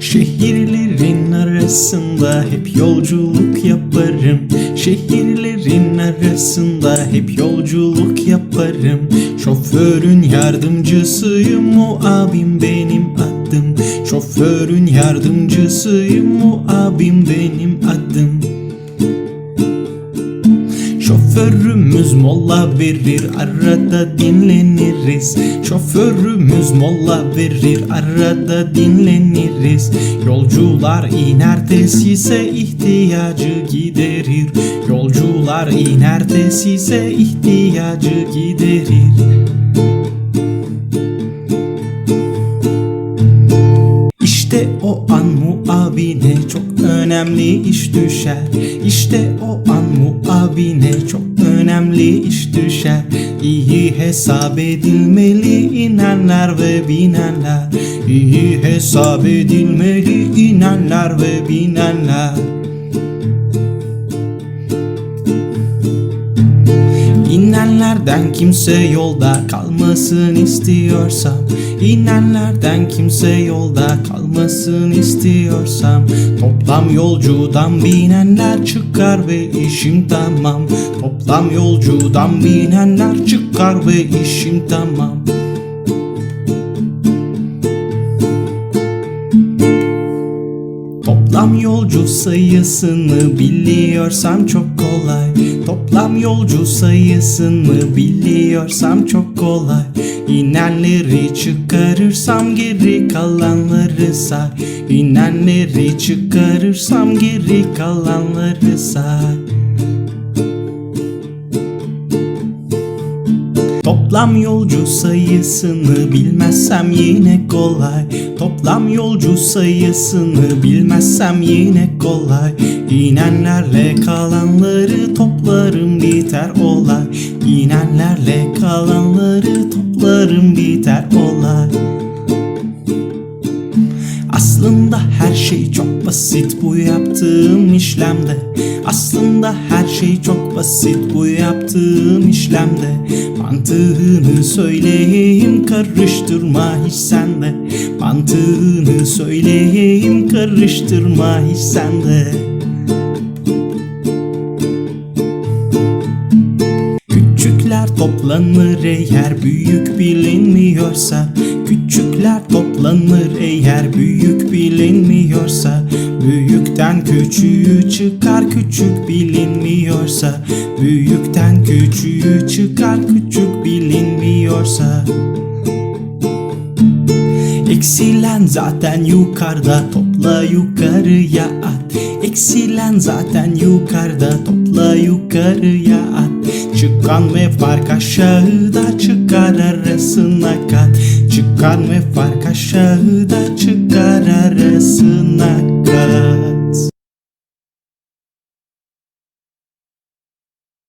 Şehirlerin arasında hep yolculuk yaparım. Şehirlerin arasında hep yolculuk yaparım. Şoförün yardımcısıyım o abim benim adım. Şoförün yardımcısıyım o abim benim Şoförümüz molla verir arada dinleniriz. Şoförümüz molla verir arada dinleniriz. Yolcular iner tesise ihtiyacı giderir. Yolcular iner tesise ihtiyacı giderir. İşte o an muavine çok önemli iş düşer. İşte o an muavine çok önemli iş düşer. İyi hesap edilmeli inenler ve binenler İyi hesap edilmeli inenler ve binenler İnenlerden kimse yolda kalmasın istiyorsam İnenlerden kimse yolda kalmasın istiyorsam Toplam yolcudan binenler çıkar ve işim tamam. Toplam yolcudan binenler çıkar ve işim tamam Toplam yolcu sayısını biliyorsam çok kolay. Toplam yolcu sayısını biliyorsam çok kolay. İnenleri çıkarırsam geri kalanları say. İnenleri çıkarırsam geri kalanları say Toplam yolcu sayısını bilmezsem yine kolay. Toplam yolcu sayısını bilmezsem yine kolay. İnenlerle kalanları toplarım biter olay. İnenlerle kalanları toplarım biter olay. Aslında her şey basit bu yaptığım işlemde. Aslında her şey çok basit bu yaptığım işlemde. Mantığını söyleyeyim karıştırma hiç sende. Mantığını söyleyeyim karıştırma hiç sende. Küçükler toplanır eğer büyük bilinmiyorsa Küçükler toplanır eğer büyük bilinmiyorsa. Büyükten küçüğü çıkar küçük bilinmiyorsa. Büyükten küçüğü çıkar küçük bilinmiyorsa. Eksilen zaten yukarıda topla yukarıya at. Eksilen zaten yukarıda topla yukarıya at. Çıkan ve fark aşağıda çıkar arasına kat Çıkan ve fark aşağıda çıkar arasına